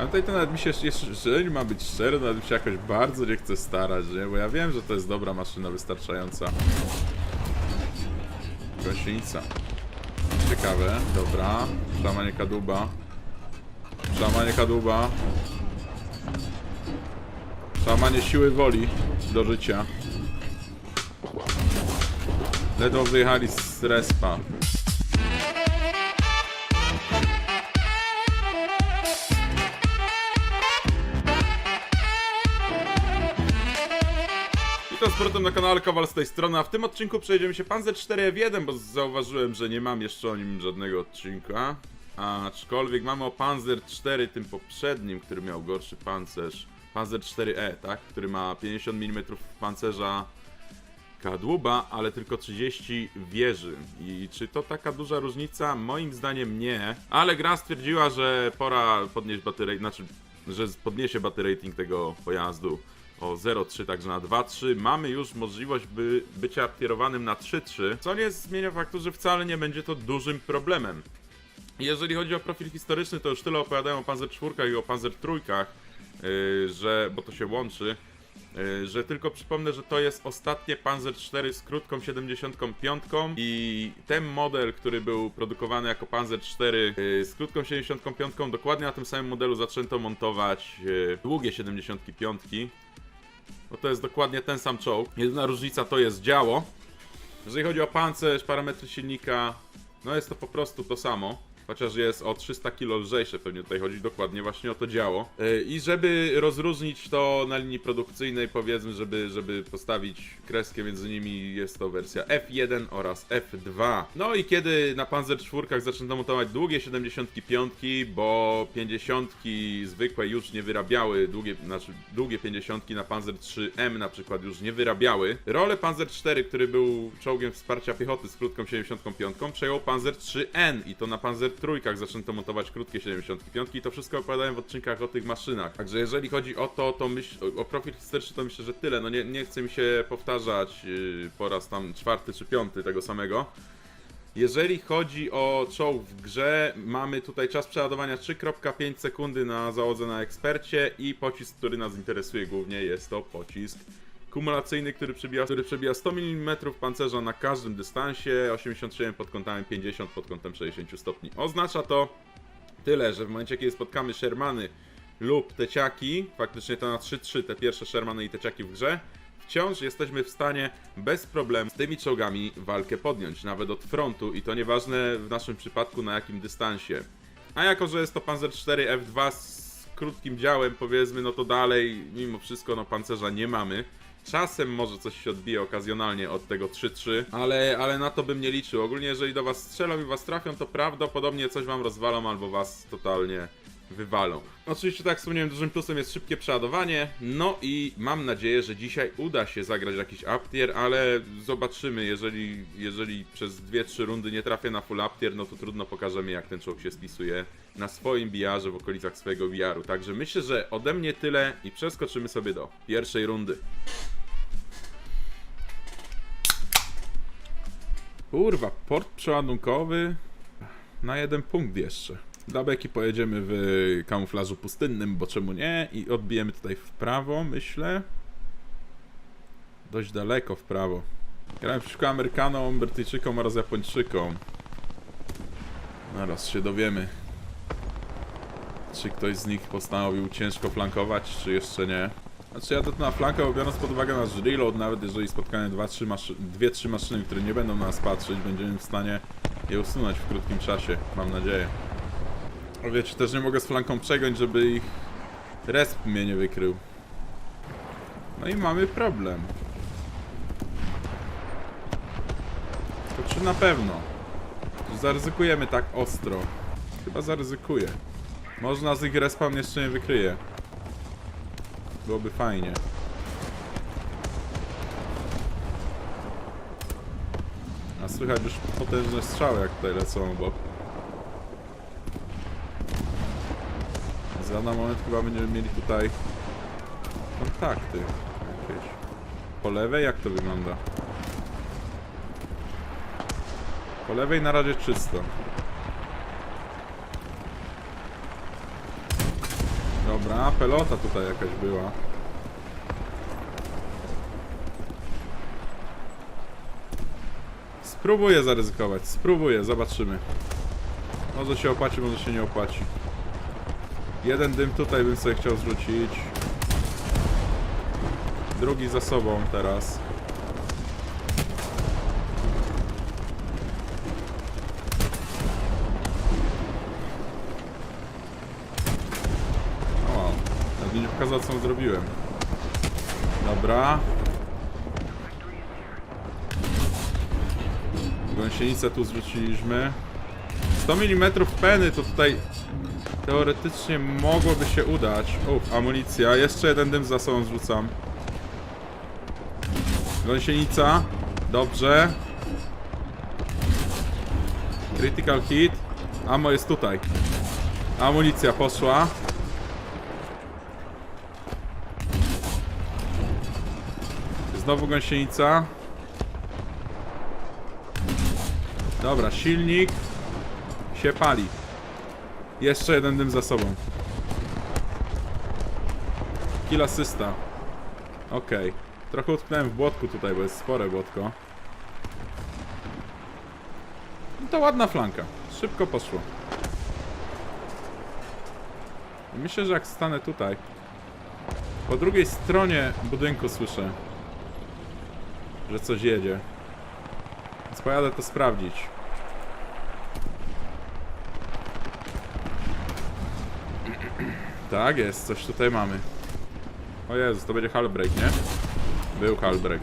A tutaj to nawet mi się, jeżeli ma być szczery, nawet mi się jakoś bardzo nie chce starać, nie? Bo ja wiem, że to jest dobra maszyna wystarczająca. Gąsienica. Ciekawe, dobra. Szamanie kadłuba. Szamanie kadłuba. Szamanie siły woli do życia. Ledwo wyjechali z respa. Powrotem na kanale Kowal z tej strony, a w tym odcinku przejdziemy się Panzer 4 F1, bo zauważyłem, że nie mam jeszcze o nim żadnego odcinka. Aczkolwiek mamy o Panzer 4, tym poprzednim, który miał gorszy pancerz. Panzer 4E, tak? Który ma 50 mm pancerza kadłuba, ale tylko 30 wieży. I czy to taka duża różnica? Moim zdaniem nie. Ale gra stwierdziła, że pora podnieść baterii, znaczy, że podniesie battery rating tego pojazdu o 0,3, także na 2,3 mamy już możliwość by bycia kierowanym na 3,3, co nie zmienia faktu, że wcale nie będzie to dużym problemem. Jeżeli chodzi o profil historyczny, to już tyle opowiadają o Panzer 4 i o Panzer trójkach, yy, że, bo to się łączy, yy, że tylko przypomnę, że to jest ostatnie Panzer 4 z krótką 75 i ten model, który był produkowany jako Panzer 4 yy, z krótką 75, dokładnie na tym samym modelu zaczęto montować yy, długie 75. Bo to jest dokładnie ten sam czołg. Jedyna różnica to jest działo. Jeżeli chodzi o pancerz, parametry silnika, no jest to po prostu to samo. Chociaż jest o 300 kg lżejsze, pewnie tutaj chodzi dokładnie właśnie o to działo. Yy, I żeby rozróżnić to na linii produkcyjnej, powiedzmy, żeby, żeby postawić kreskę między nimi, jest to wersja F1 oraz F2. No i kiedy na Panzer 4 zaczęto montować długie 75, bo 50 zwykłe już nie wyrabiały, długie, znaczy długie 50 na Panzer 3M na przykład już nie wyrabiały. Rolę Panzer 4, który był czołgiem wsparcia piechoty z krótką 75, przejął Panzer 3N i to na Panzer trójkach zaczęto montować krótkie 75 i to wszystko opowiadałem w odcinkach o tych maszynach. Także jeżeli chodzi o to, to myśl, o profil historyczny to myślę, że tyle. No nie, nie chcę mi się powtarzać yy, po raz tam czwarty czy piąty tego samego. Jeżeli chodzi o czołg w grze, mamy tutaj czas przeładowania 3.5 sekundy na załodze na ekspercie i pocisk, który nas interesuje głównie jest to pocisk kumulacyjny, który przebija, który przebija 100 mm pancerza na każdym dystansie, 87 pod kątem 50 pod kątem 60 stopni. Oznacza to tyle, że w momencie kiedy spotkamy Shermany lub teciaki, faktycznie to na 3-3 te pierwsze Shermany i teciaki w grze, wciąż jesteśmy w stanie bez problemu z tymi czołgami walkę podjąć, nawet od frontu i to nieważne w naszym przypadku na jakim dystansie. A jako, że jest to Panzer 4 F2 z krótkim działem powiedzmy, no to dalej mimo wszystko no pancerza nie mamy. Czasem może coś się odbije okazjonalnie od tego 3-3, ale, ale na to bym nie liczył. Ogólnie jeżeli do was strzelą i was trafią, to prawdopodobnie coś wam rozwalą albo was totalnie wywalą. Oczywiście tak jak wspomniałem, dużym plusem jest szybkie przeładowanie, no i mam nadzieję, że dzisiaj uda się zagrać jakiś uptier, ale zobaczymy, jeżeli, jeżeli przez 2-3 rundy nie trafię na full uptier, no to trudno pokażemy jak ten czołg się spisuje na swoim VR-ze w okolicach swojego VR-u. Także myślę, że ode mnie tyle i przeskoczymy sobie do pierwszej rundy. Kurwa, port przeładunkowy na jeden punkt jeszcze. Dla beki pojedziemy w kamuflażu pustynnym, bo czemu nie? I odbijemy tutaj w prawo, myślę. Dość daleko w prawo. Grałem przeciwko Amerykanom, Brytyjczykom oraz Japończykom. Zaraz się dowiemy. Czy ktoś z nich postanowił ciężko flankować, czy jeszcze nie. Znaczy ja to na flankę, bo biorąc pod uwagę nasz reload, nawet jeżeli spotkamy 2-3 maszy 2-3 maszyny, które nie będą na nas patrzeć, będziemy w stanie je usunąć w krótkim czasie, mam nadzieję. O wiecie, też nie mogę z flanką przegiąć, żeby ich resp mnie nie wykrył. No i mamy problem. To czy na pewno? Czy zaryzykujemy tak ostro? Chyba zaryzykuję. Może nas ich respawn jeszcze nie wykryje. Byłoby fajnie. A słychać już potężne strzały, jak tutaj lecą obok. Za na moment chyba będziemy mieli tutaj kontakty jakieś. Po lewej jak to wygląda? Po lewej na razie czysto. Dobra, pelota tutaj jakaś była. Spróbuję zaryzykować, spróbuję, zobaczymy. Może się opłaci, może się nie opłaci. Jeden dym tutaj bym sobie chciał zrzucić. Drugi za sobą teraz. O, nawet mi nie pokazał co zrobiłem. Dobra. Gąsienicę tu zrzuciliśmy. 100 mm peny to tutaj teoretycznie mogłoby się udać. Uff, amunicja. Jeszcze jeden dym za sobą zrzucam. Gąsienica. Dobrze. Critical hit. Ammo jest tutaj. Amunicja poszła. Znowu gąsienica. Dobra, silnik się pali. Jeszcze jeden dym za sobą. Kill asysta. Okej. Trochę utknąłem w błotku tutaj, bo jest spore błotko. No to ładna flanka. Szybko poszło. Myślę, że jak stanę tutaj. Po drugiej stronie budynku słyszę, że coś jedzie. Więc pojadę to sprawdzić. Tak jest, coś tutaj mamy. O Jezus, to będzie halbreak, nie? Był halbreak.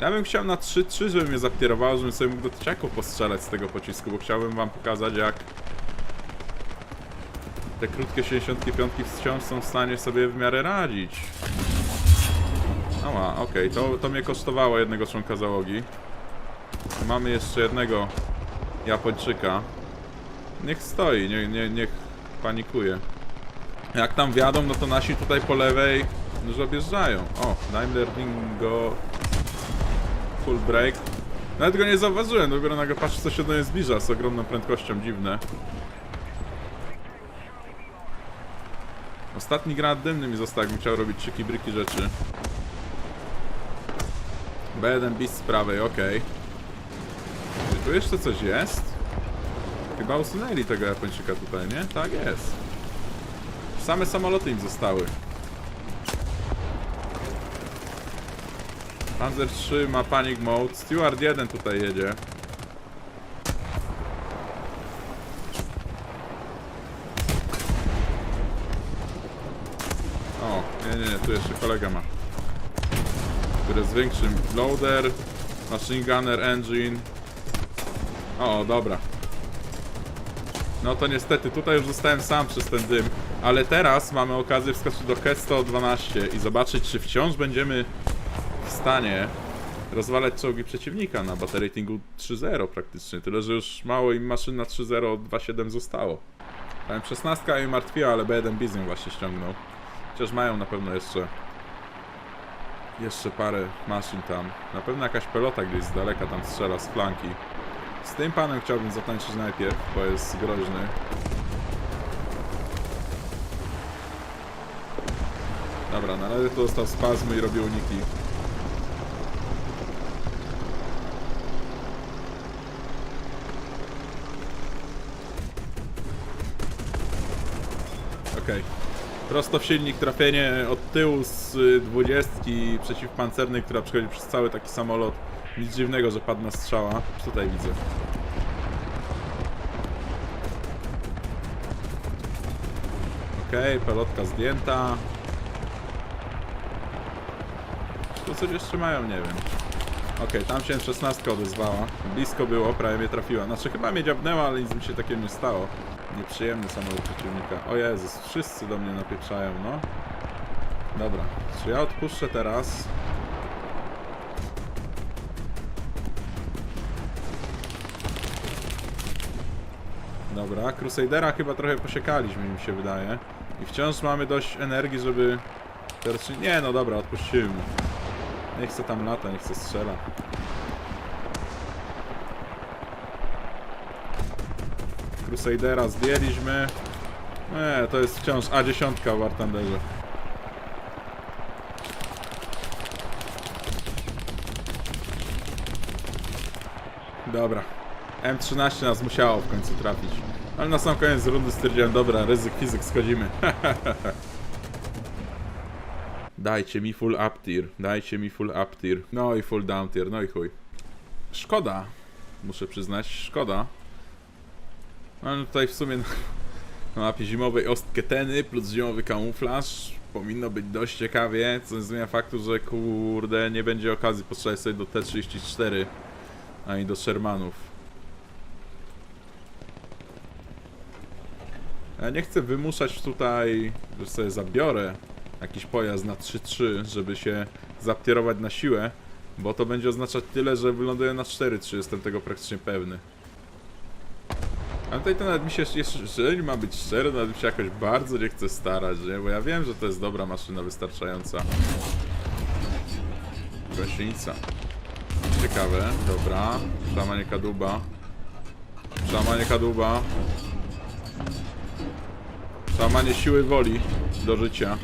Ja bym chciał na 3-3, żeby mnie zapierowało, żebym sobie mógł do tyciaków postrzelać z tego pocisku, bo chciałbym wam pokazać jak te krótkie 65 wciąż są w stanie sobie w miarę radzić. Ała, okej, to, to mnie kosztowało jednego członka załogi. Mamy jeszcze jednego Japończyka. Niech stoi, nie, nie, niech panikuje. Jak tam wjadą, no to nasi tutaj po lewej już objeżdżają. O, Daimler Dingo Full break. Nawet go nie zauważyłem, dopiero nagle patrzę co się do mnie zbliża z ogromną prędkością, dziwne. Ostatni granat dymny mi został, jakbym chciał robić czyki bryki rzeczy. B1 Beast z prawej, okej. Czy tu jeszcze coś jest? Chyba usunęli tego Japończyka tutaj, nie? Tak jest. Same samoloty im zostały. Panzer 3 ma panic mode. Steward 1 tutaj jedzie. O, nie, nie, nie, tu jeszcze kolega ma. Który z większym loader, machine gunner, engine. O, dobra. No to niestety, tutaj już zostałem sam przez ten dym. Ale teraz mamy okazję wskoczyć do K-112 i zobaczyć, czy wciąż będziemy w stanie rozwalać czołgi przeciwnika na battle ratingu 3.0 praktycznie. Tyle, że już mało im maszyn na 3.0 od 2.7 zostało. Tam 16 mnie martwiła, ale B1 Biznium właśnie ściągnął. Chociaż mają na pewno jeszcze jeszcze parę maszyn tam. Na pewno jakaś pelota gdzieś z daleka tam strzela z flanki. Z tym panem chciałbym zatańczyć najpierw, bo jest groźny. Dobra, na razie to dostał spazmy i robię uniki. Okej. Prosto w silnik, trafienie od tyłu z y, dwudziestki przeciwpancernej, która przechodzi przez cały taki samolot. Nic dziwnego, że padła strzała. Tutaj widzę. Okej, pelotka zdjęta. Tu coś jeszcze mają? Nie wiem. Okej, tam się 16 odezwała. Blisko było, prawie mnie trafiła. Znaczy chyba mnie dziabnęła, ale nic mi się takiego nie stało. Nieprzyjemny samolot przeciwnika. O Jezus, wszyscy do mnie napieprzają, no. Dobra, czy ja odpuszczę teraz? Dobra, Crusadera chyba trochę posiekaliśmy, mi się wydaje. I wciąż mamy dość energii, żeby... Teoretycznie... Nie, no dobra, odpuścimy. Nie chce tam lata, nie chce strzela. Crusadera zdjęliśmy. Nie, to jest wciąż A10 w War. Dobra. M13 nas musiało w końcu trafić. Ale na sam koniec rundy stwierdziłem, dobra, ryzyk fizyk schodzimy. Dajcie mi full up tier, dajcie mi full up tier. No i full down tier, no i chuj. Szkoda, muszę przyznać, szkoda. No tutaj w sumie na mapie zimowej ostketeny plus zimowy kamuflaż powinno być dość ciekawie, co nie zmienia faktu, że kurde nie będzie okazji postrzelać sobie do T-34 ani do Shermanów. Ja nie chcę wymuszać tutaj, że sobie zabiorę jakiś pojazd na 3-3, żeby się zaptierować na siłę, bo to będzie oznaczać tyle, że wyląduję na 4-3, jestem tego praktycznie pewny. Ale tutaj to nawet mi się, jeżeli ma być szczery, nawet mi się jakoś bardzo nie chce starać, nie? Bo ja wiem, że to jest dobra maszyna wystarczająca. Gąsienica. Ciekawe, dobra. Szamanie kadłuba. Szamanie kadłuba. Szamanie siły woli do życia.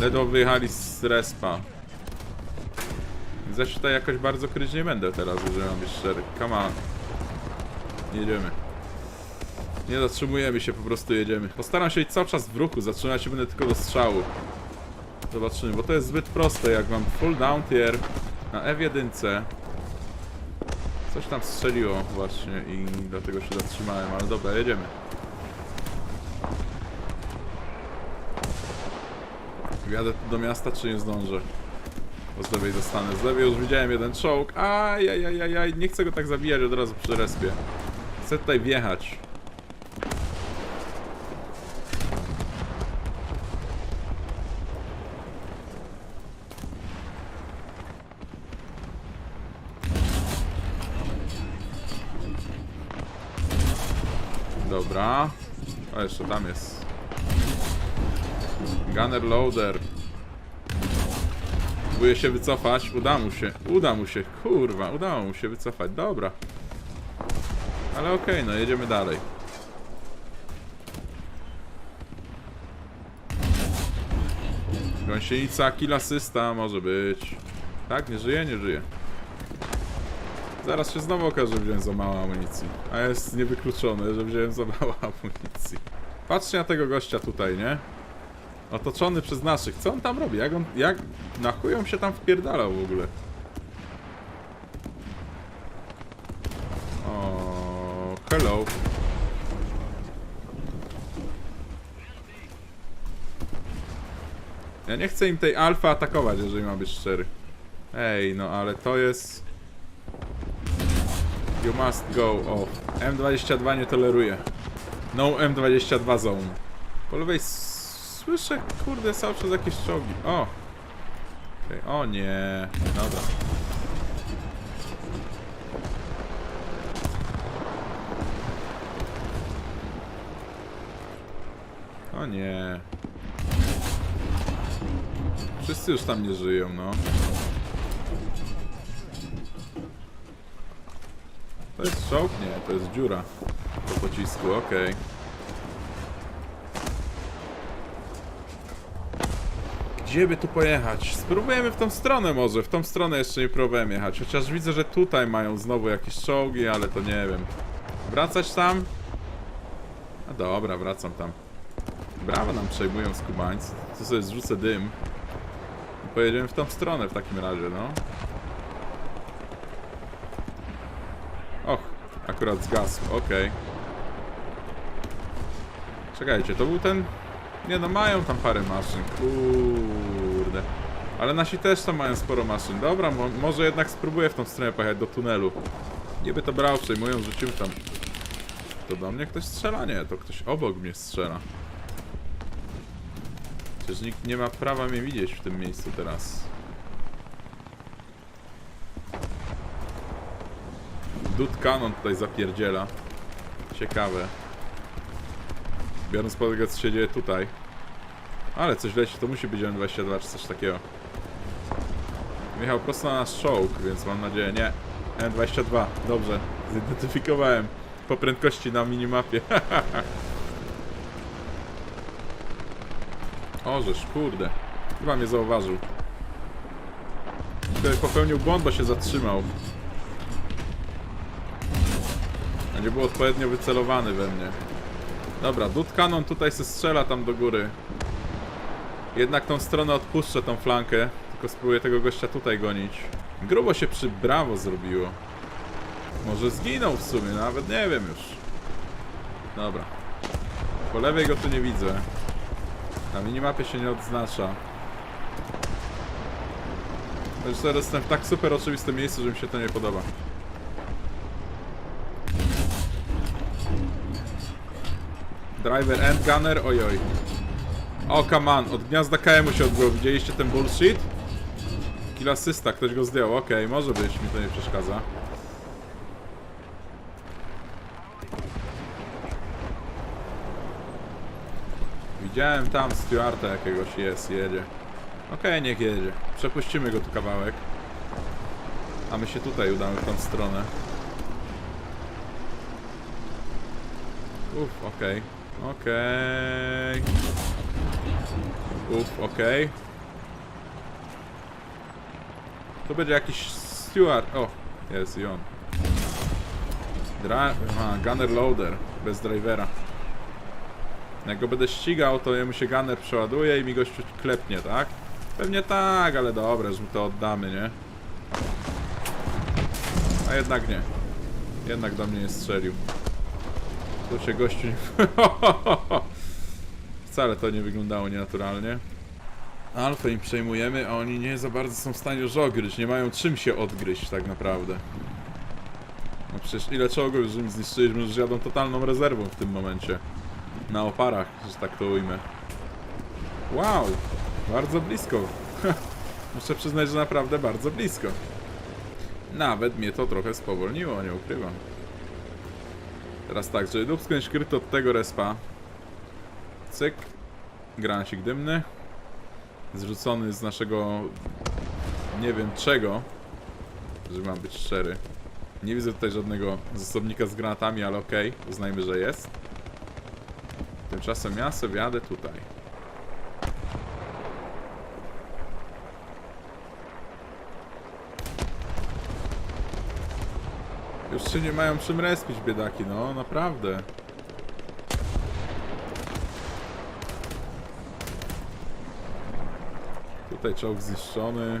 Ledwo wyjechali z respa. Zaś tutaj jakoś bardzo kryć nie będę teraz, jeżeli mam być szczery. Come on. Jedziemy. Nie zatrzymujemy się, po prostu jedziemy. Postaram się iść cały czas w ruchu, zatrzymać się będę tylko do strzału. Zobaczymy, bo to jest zbyt proste, jak mam full down tier na F1. Coś tam strzeliło właśnie i dlatego się zatrzymałem, ale dobra, jedziemy. Jadę do miasta, czy nie zdążę? Bo z lewej dostanę. Z lewej już widziałem jeden czołg. Ajajajajaj, nie chcę go tak zabijać od razu przy respie. Chcę tutaj wjechać. Dobra. O, jeszcze tam jest. Gunner loader. Próbuje się wycofać. Uda mu się. Uda mu się. Kurwa, udało mu się wycofać. Dobra. Ale okej, no jedziemy dalej. Gąsienica, kill asysta może być. Tak, nie żyje, nie żyje. Zaraz się znowu okaże, że wziąłem za mało amunicji. A jest niewykluczone, że wziąłem za mało amunicji. Patrzcie na tego gościa tutaj, nie? Otoczony przez naszych. Co on tam robi? Jak on... Jak... Na chuj on się tam wpierdalał w ogóle? O, hello. Ja nie chcę im tej alfa atakować, jeżeli mam być szczery. Ej, no ale to jest... You must go off. M22 nie toleruje. No M22 zone. Po lewej słyszę, kurde, cały czas jakieś czołgi. O! Okej, O nie. Dobra. Nie. Wszyscy już tam nie żyją, no. To jest czołg? Nie, to jest dziura po pocisku, okej. Gdzie by tu pojechać? Spróbujemy w tą stronę może, w tą stronę jeszcze nie próbowałem jechać, chociaż widzę, że tutaj mają znowu jakieś czołgi, ale to nie wiem. Wracać tam? No dobra, wracam tam. Brawa nam przejmują skubańcy. Tu sobie zrzucę dym. I pojedziemy w tą stronę w takim razie, no. Och, akurat zgasł, okej. Czekajcie, to był ten... Nie no, mają tam parę maszyn, kurde. Ale nasi też tam mają sporo maszyn. Dobra, mo może jednak spróbuję w tą stronę pojechać do tunelu. Nie by to brał, przejmują, rzucił tam. To do mnie ktoś strzela? Nie, to ktoś obok mnie strzela. Przecież nikt nie ma prawa mnie widzieć w tym miejscu teraz. Dud Canon tutaj zapierdziela. Ciekawe. Biorąc pod uwagę co się dzieje tutaj. Ale coś leci, to musi być M22 czy coś takiego. Wjechał prosto na nasz czołg, więc mam nadzieję, nie. M22, dobrze, zidentyfikowałem. po prędkości na minimapie. Ożeż, kurde. Chyba mnie zauważył. Tutaj popełnił błąd, bo się zatrzymał. A nie był odpowiednio wycelowany we mnie. Dobra, Dud Cannon tutaj se strzela tam do góry. Jednak tą stronę odpuszczę, tą flankę. Tylko spróbuję tego gościa tutaj gonić. Grubo się przy brawo zrobiło. Może zginął w sumie, nawet nie wiem już. Dobra. Po lewej go tu nie widzę. Na minimapie się nie odznacza. Też teraz jestem w tak super oczywistym miejscu, że mi się to nie podoba. Driver and gunner, ojoj. O, come on, od gniazda KM się odbyło. Widzieliście ten bullshit? Kill asysta, ktoś go zdjął. Okej, może być, mi to nie przeszkadza. Widziałem tam Stewarta jakiegoś, jest, jedzie. Okej, niech jedzie. Przepuścimy go tu kawałek. A my się tutaj udamy w tą stronę. Uff, okej. Okej. Uff, okej. To będzie jakiś steward. O, jest i on. Dra gunner loader, bez drivera. Jak go będę ścigał, to jemu się gunner przeładuje i mi gościu klepnie, tak? Pewnie tak, ale dobra, że mu to oddamy, nie? A jednak nie. Jednak do mnie nie strzelił. Tu się gościu nie... Wcale to nie wyglądało nienaturalnie. Alfę im przejmujemy, a oni nie za bardzo są w stanie już. Nie mają czym się odgryźć tak naprawdę. No przecież ile czołgów już im zniszczyliśmy, że jadą totalną rezerwą w tym momencie. Na oparach, że tak to ujmę. Wow! Bardzo blisko. Muszę przyznać, że naprawdę bardzo blisko. Nawet mnie to trochę spowolniło, nie ukrywam. Teraz tak, żeby dupsknąć kryto od tego respa. Cyk. Granacik dymny. Zrzucony z naszego... Nie wiem czego. Żeby mam być szczery. Nie widzę tutaj żadnego zasobnika z granatami, ale okej. Uznajmy, że jest. Tymczasem ja sobie jadę tutaj. Już się nie mają czym respić, biedaki, no naprawdę. Tutaj czołg zniszczony.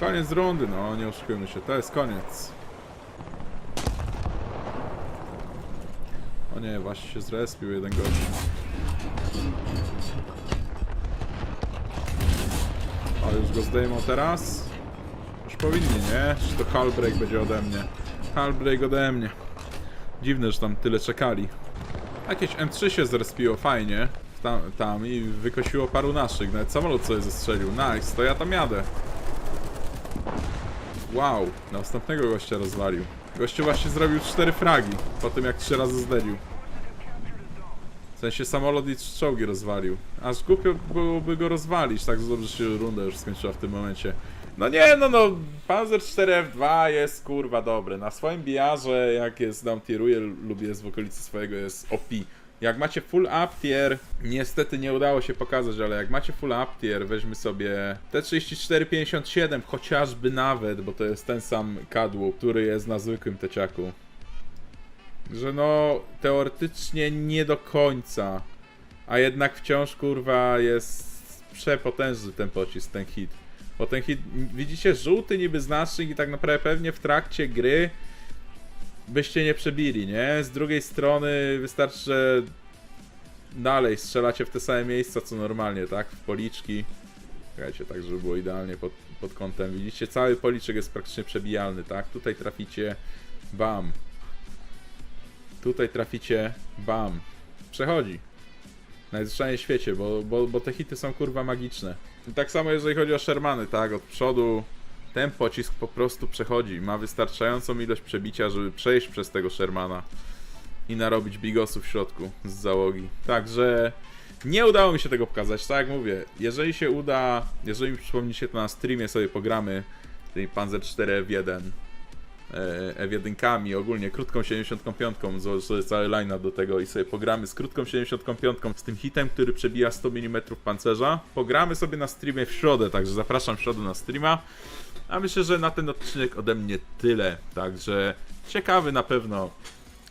Koniec rundy, no nie oszukujmy się, to jest koniec. Nie, właśnie się zrespił jeden gość. O, już go zdejmą teraz. Już powinni, nie? Czy to hull break będzie ode mnie? Hull break ode mnie. Dziwne, że tam tyle czekali. Jakieś M3 się zrespiło fajnie tam, tam i wykosiło paru naszych. Nawet samolot sobie zestrzelił. Nice, to ja tam jadę. Wow, następnego gościa rozwalił. Gościu właśnie zrobił cztery fragi po tym jak trzy razy zdelił. W sensie samolot i czołgi rozwalił. Aż głupio byłoby go rozwalić, tak dobrze się runda już skończyła w tym momencie. No nie, no no, Panzer 4F2 jest kurwa dobry. Na swoim biarze, jak jest nam tieruje lub jest w okolicy swojego, jest OP. Jak macie full up tier, niestety nie udało się pokazać, ale jak macie full up tier, weźmy sobie T3457, chociażby nawet, bo to jest ten sam kadłub, który jest na zwykłym teciaku. Że no, teoretycznie nie do końca, a jednak wciąż kurwa jest przepotężny ten pocisk, ten hit. Bo ten hit, widzicie, żółty niby znacznik i tak naprawdę pewnie w trakcie gry byście nie przebili, nie? Z drugiej strony wystarczy, że dalej strzelacie w te same miejsca co normalnie, tak? W policzki. Czekajcie, tak żeby było idealnie pod, pod kątem. Widzicie, cały policzek jest praktycznie przebijalny, tak? Tutaj traficie, bam. Tutaj traficie, bam. Przechodzi. Najzwyczajniej w świecie, bo, bo, bo te hity są kurwa magiczne. I tak samo jeżeli chodzi o Shermany, tak? Od przodu ten pocisk po prostu przechodzi. Ma wystarczającą ilość przebicia, żeby przejść przez tego Shermana i narobić bigosów w środku z załogi. Także nie udało mi się tego pokazać, tak jak mówię. Jeżeli się uda, jeżeli mi przypomnicie, to na streamie sobie pogramy tej Panzer 4 w 1 e, F1, ogólnie krótką 75, złożę cały line do tego i sobie pogramy z krótką 75, z tym hitem, który przebija 100 mm pancerza. Pogramy sobie na streamie w środę, także zapraszam w środę na streama. A myślę, że na ten odcinek ode mnie tyle, także ciekawy na pewno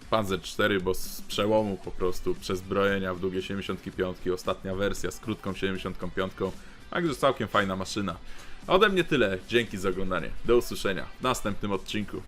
Panzer 4, bo z przełomu po prostu przezbrojenia w długie 75, ostatnia wersja z krótką 75, także całkiem fajna maszyna. Ode mnie tyle, dzięki za oglądanie, do usłyszenia w następnym odcinku.